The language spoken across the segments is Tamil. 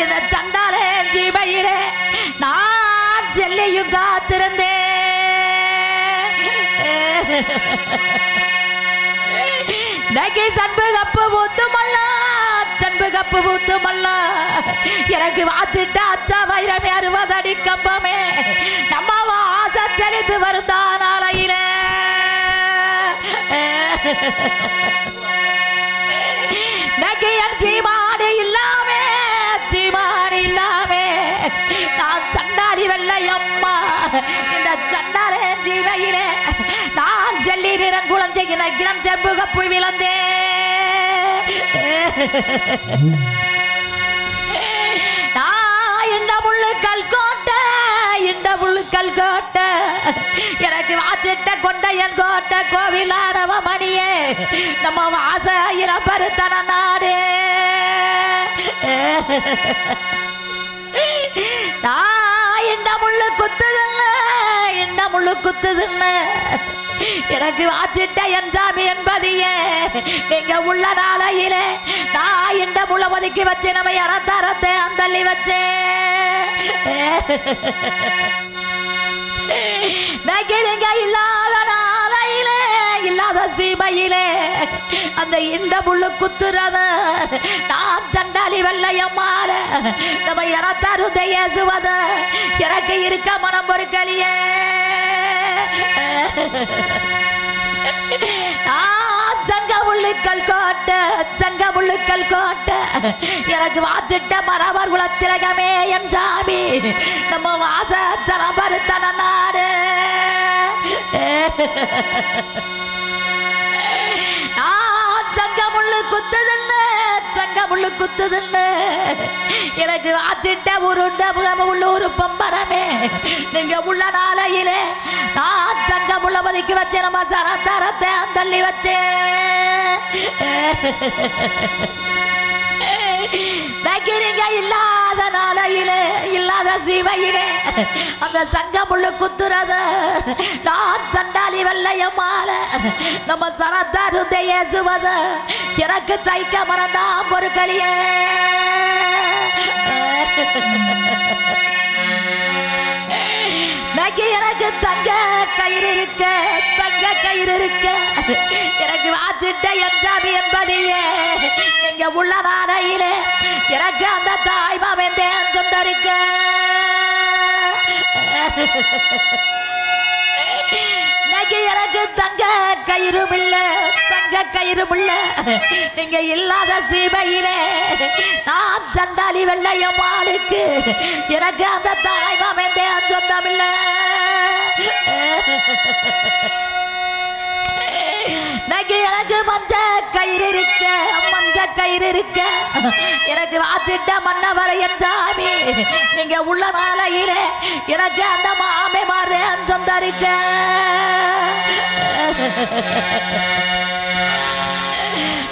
இந்த சண்டாலே ஜீவையிலே நான் செல்லையும் காத்திருந்தேன். சண்பு கப்பு ஊத்து மல்லா சண்பு கப்பு ஊத்து மல்லா எனக்கு வாச்சிட்ட அச்சா வைரமே அறுபது அடி கம்பமே. நம்ம ஆசை செலுத்து வருந்தான் ஆலையிலே சீமாடு இல்லாமே நான் சண்டாளி வெள்ளையம்மா. இந்த சண்டாளே ஜீவையிலே நான் ஜல்லி நிறம் குழந்தைகின கிரம் செம்பு கப்பு விளந்தே. நான் இந்த முள்ளு கல்கோட்டை இந்த முள்ளு கல்கோட்டை எனக்கு வாச்சிட்ட கொண்டையன் கோட்டை கோவிலாரவ மணியே. நம்ம வாச இரப்பருத்தன நாடு. நான் இந்த முள்ளு குத்துதில்ல இந்த முள்ளு குத்துதுன்னு. எனக்கு வாச்சிட்ட என் சாமி என்பதையே நீங்க உள்ள நாளையிலே நான் இந்த முள்ள ஒதுக்கி வச்சு நம்ம இறத்தரத்தை அந்தள்ளி வச்சேன் நகிரிங்க இல்லாத நாளையிலே இல்லாத சீமையிலே அந்த இண்ட முள்ளு குத்துறத நான் சண்டாளி வெள்ளையம்மால நம்ம இனத்தருந்த ஏசுவத எனக்கு இருக்க மனம் பொறுக்கலியே முள்ளுக்கள் கோட்ட சங்க முள்ளுக்கள் கோட்ட. எனக்கு வாச்சிட்ட மரபர் குலத்திலகமே என் சாமி. நம்ம வாச சரபருத்தன நாடு. சங்க முள்ளு குத்துதுன்னு சங்க முள்ளு குத்துதுன்னு. எனக்கு வாச்சிட்ட உருண்ட முகம் உள்ளூர் பம்பரமே. நீங்க உள்ள நாளையிலே நான் சங்கம் உள்ள பதுக்கி வச்சேன். நம்ம சரத்தரத்தை தள்ளி வச்சேன். நகிரிங்க இல்லாத நாளையிலே இல்லாத சிவையிலே அந்த சங்க முள்ளு குத்துறத நான் சண்டாளி வெள்ளையம்மால நம்ம சரத்தருந்தை ஏசுவத எனக்கு சைக்க மறந்தான் பொறுக்கலியே. நகை எனக்கு தங்க கயிறு இருக்க தங்க கயிறு இருக்க. எனக்கு வாச்சிட்ட எஞ்சாமி என்பதையே நீங்க உள்ள நாடையிலே எனக்கு அந்த தாய் மாமன் தேன் சொந்தரிக்க. எனக்கு தங்க கயிறும் இல்ல தங்க கயிறும் இல்ல நீங்க இல்லாத சீமையிலே நான் சண்டாளி வெள்ளையம்மாளுக்கு எனக்கு அந்த தாய்மாமே மாமன் தேன் சொந்தம் நகை எனக்கு மஞ்ச கயிறு இருக்க மஞ்ச கயிறு இருக்க. எனக்கு வாச்சிட்ட மன்னவர் என் சாமி நீங்க உள்ள நாளையில எனக்கு அந்த மாமே மாறு அஞ்சம் இருக்க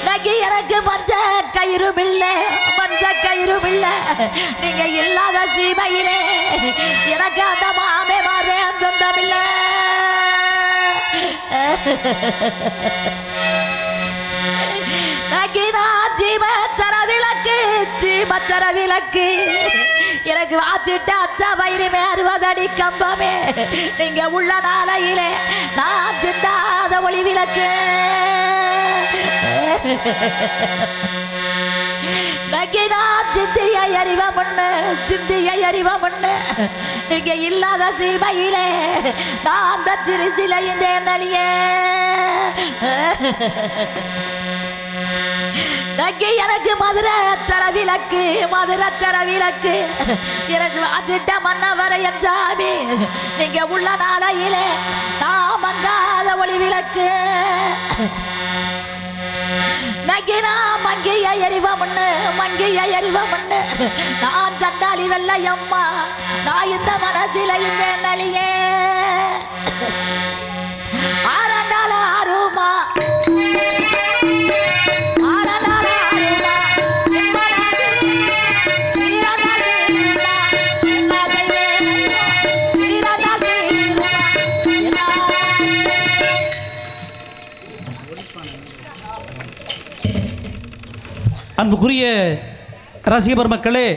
நகை எனக்கு மஞ்ச கயிறும் இல்லை மஞ்ச கயிறும் இல்லை. நீங்க இல்லாத சீமையிலே எனக்கு அந்த மாமே மாறு அஞ்சம் தமிழ் ஜீவச்சர விளக்கு எனக்கு வாச்சிட்டு அச்சா வயிறுமே மேறுவதடி கம்பமே. நீங்க உள்ள நாளையிலே நான் சிந்தாத ஒளி விளக்கு. நகினா அறிவ முன்னு சிந்தியை அறிவ முன்னு நீங்க இல்லாத சீமையிலே நான் அந்த சிறு சிலை இந்த நலியே எனக்கு மதுரை அச்சர விளக்கு மதுரை அச்சர விளக்கு. எனக்கு வாச்சிட்ட மன்னவர என் சாமி. நீங்க உள்ள நாளையிலே மங்கைய மண்ணு முன்னு மங்கைய எறிவ நான் சண்டாளி வெள்ளையம்மா நான் இந்த மனசில இந்த நலியே அன்புக்குரிய ரசிகபர் மக்களே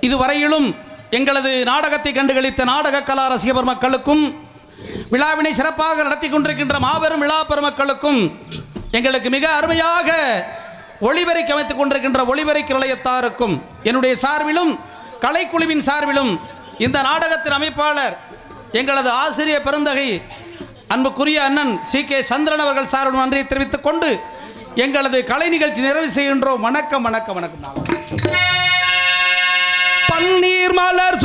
இதுவரையிலும் எங்களது நாடகத்தை கண்டுகளித்த நாடக கலா ரசிகபர் மக்களுக்கும் விழாவினை சிறப்பாக நடத்தி கொண்டிருக்கின்ற மாபெரும் விழா பெருமக்களுக்கும் எங்களுக்கு மிக அருமையாக ஒளிபரிக்கு அமைத்துக் கொண்டிருக்கின்ற ஒளிபரிக்கு நிலையத்தாருக்கும் என்னுடைய சார்பிலும் கலைக்குழுவின் சார்பிலும் இந்த நாடகத்தின் அமைப்பாளர் எங்களது ஆசிரியர் பெருந்தகை அன்புக்குரிய அண்ணன் சி கே சந்திரன் அவர்கள் சார்பில் நன்றியை தெரிவித்துக் கொண்டு எங்களது கலை நிகழ்ச்சி நிறைவு செய்கின்றோம். வணக்கம் வணக்கம் வணக்கம். பன்னீர் மலர்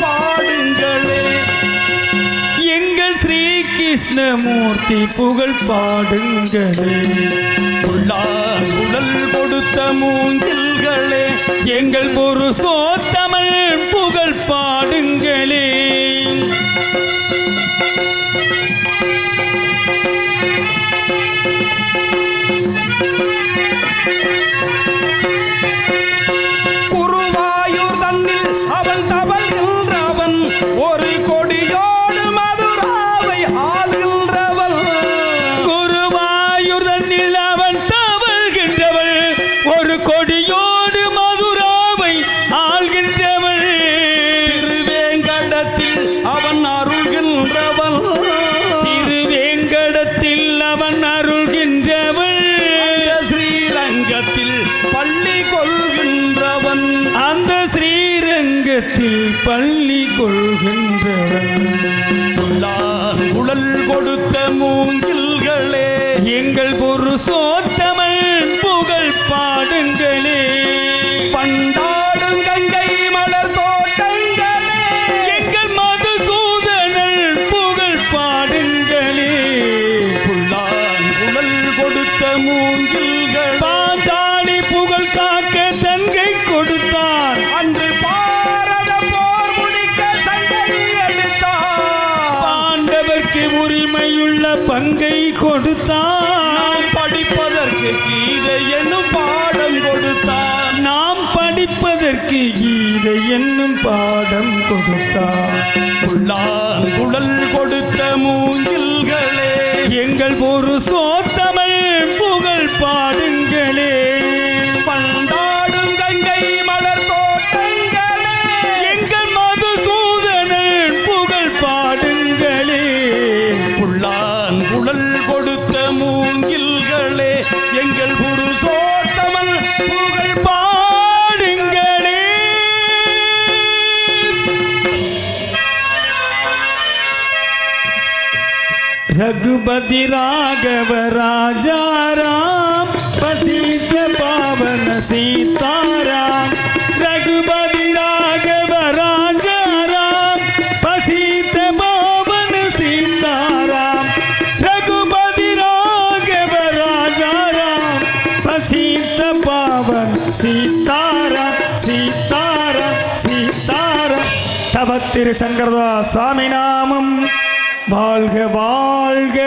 பாடுங்களே எங்கள் ஸ்ரீ கிருஷ்ணமூர்த்தி புகழ் பாடுங்களே உடல் கொடுத்த மூங்கில்களே எங்கள் ஒரு சோத்தமிழ் புகழ் பாடுங்களே ஸ்ரீரங்கத்தில் பள்ளி கொள்கின்றவன். அந்த ஸ்ரீரங்கத்தில் பள்ளி கொள்கின்றவள் உடல் கொடுத்த மூங்கில்களே. எங்கள் புருஷோத்தமன் பங்கை கொடுத்தான். படிப்பதற்கு கீதை என்னும் பாடம் கொடுத்தான். நாம் படிப்பதற்கு கீதை என்னும் பாடம் கொடுத்தான். புல்லான் ரகுபதி ராகவ ராஜாராம் பசித்த பாவன சீதாராம் ரகுபதி ராகவ ராஜாராம் பசித்த பாவன சீதாராம் ரகுபதி ராகவ ராஜாராம் பசித்த பாவன் சீதாராம் சீதாராம் சீதாராம். தவத்திரு சங்கரதா சுவாமி நாமம். வாழ்க வாழ்க